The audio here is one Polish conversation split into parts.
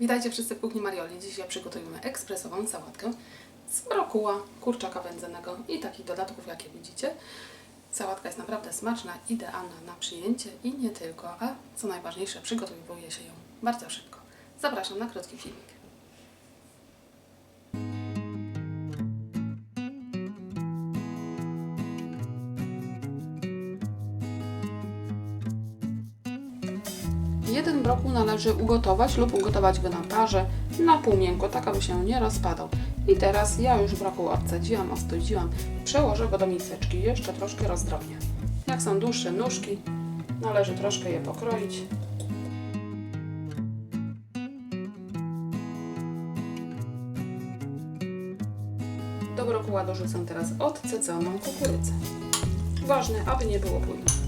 Witajcie wszyscy w kuchni Marioli. Dzisiaj przygotujemy ekspresową sałatkę z brokuła, kurczaka wędzonego i takich dodatków, jakie widzicie. Sałatka jest naprawdę smaczna, idealna na przyjęcie i nie tylko, a co najważniejsze, przygotowuje się ją bardzo szybko. Zapraszam na krótki filmik. Jeden brokuł należy ugotować lub ugotować go na parze na pół miękko, tak aby się nie rozpadał. I teraz ja już brokuł odcedziłam, ostudziłam, przełożę go do miseczki, jeszcze troszkę rozdrobnię. Jak są dłuższe nóżki, należy troszkę je pokroić. Do brokuła dorzucę teraz odceconą kukurydzę. Ważne, aby nie było bójne.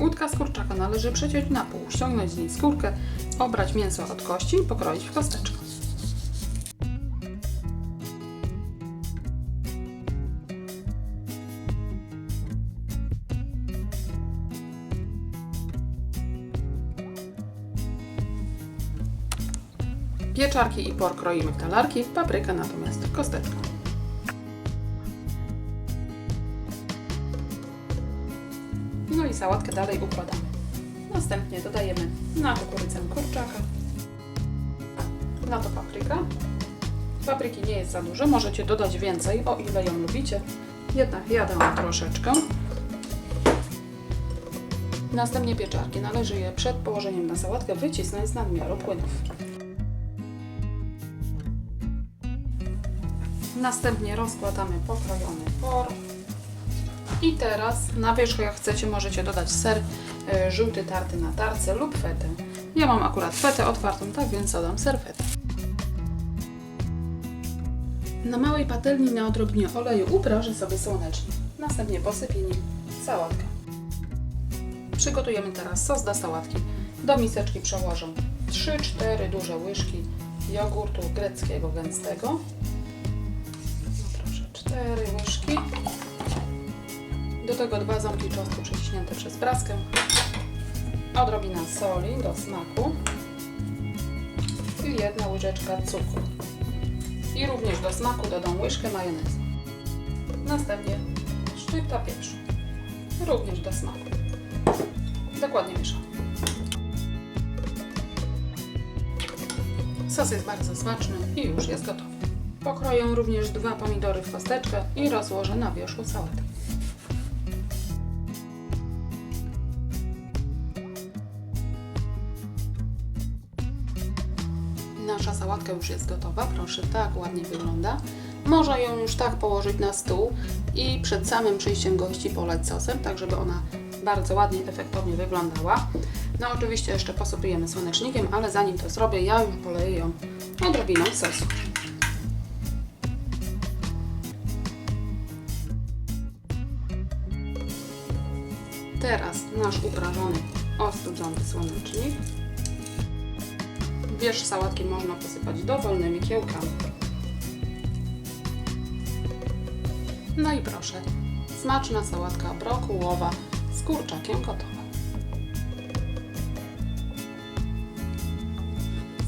Łódka z kurczaka należy przeciąć na pół, ściągnąć z niej skórkę, obrać mięso od kości i pokroić w kosteczkę. Pieczarki i por kroimy w talarki, paprykę natomiast w kosteczkę. Sałatkę dalej układamy. Następnie dodajemy na kukurydzę kurczaka, na to papryka. Papryki nie jest za dużo, możecie dodać więcej, o ile ją lubicie. Jednak ja dałam troszeczkę. Następnie pieczarki. Należy je przed położeniem na sałatkę wycisnąć z nadmiaru płynów. Następnie rozkładamy pokrojony por. I teraz na wierzchu jak chcecie możecie dodać ser y, żółty tarty na tarce lub fetę. Ja mam akurat fetę otwartą, tak więc dodam ser fetę. Na małej patelni na odrobinie oleju uprażę sobie słonecznik. Następnie posypię nim sałatkę. Przygotujemy teraz sos do sałatki. Do miseczki przełożę 3-4 duże łyżki jogurtu greckiego gęstego. No proszę, 4 łyżki. Tego dwa ząbki czosnku przeciśnięte przez praskę. Odrobina soli do smaku. I jedna łyżeczka cukru. I również do smaku dodam łyżkę majonezu. Następnie szczypta pieprzu. Również do smaku. Dokładnie mieszam. Sos jest bardzo smaczny i już jest gotowy. Pokroję również dwa pomidory w kosteczkę i rozłożę na wierzchu sałatę. Nasza sałatka już jest gotowa, proszę, tak ładnie wygląda. Można ją już tak położyć na stół i przed samym przyjściem gości polać sosem, tak żeby ona bardzo ładnie, efektownie wyglądała. No oczywiście jeszcze posypujemy słonecznikiem, ale zanim to zrobię, ja już poleję ją odrobiną sosu. Teraz nasz uprażony, ostudzony słonecznik. Wierzch sałatki można posypać dowolnymi kiełkami. No i proszę, smaczna sałatka brokułowa z kurczakiem gotowa.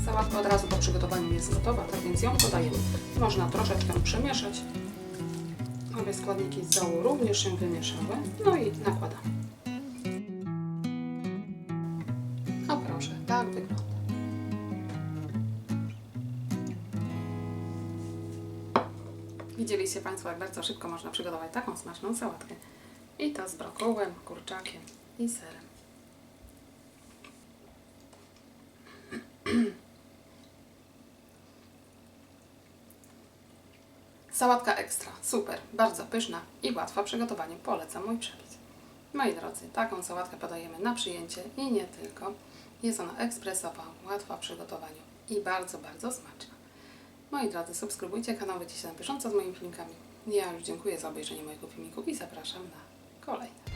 Sałatka od razu po przygotowaniu jest gotowa, tak więc ją podajemy. Można troszeczkę przemieszać, aby składniki z dołu również się wymieszały. No i nakładamy. Widzieliście Państwo, jak bardzo szybko można przygotować taką smaczną sałatkę. I to z brokułem, kurczakiem i serem. Sałatka ekstra, super, bardzo pyszna i łatwa w przygotowaniu. Polecam mój przepis. Moi drodzy, taką sałatkę podajemy na przyjęcie i nie tylko. Jest ona ekspresowa, łatwa w przygotowaniu i bardzo, bardzo smaczna. Moi drodzy, subskrybujcie kanał, będziecie na bieżąco z moimi filmikami. Ja już dziękuję za obejrzenie mojego filmiku i zapraszam na kolejne.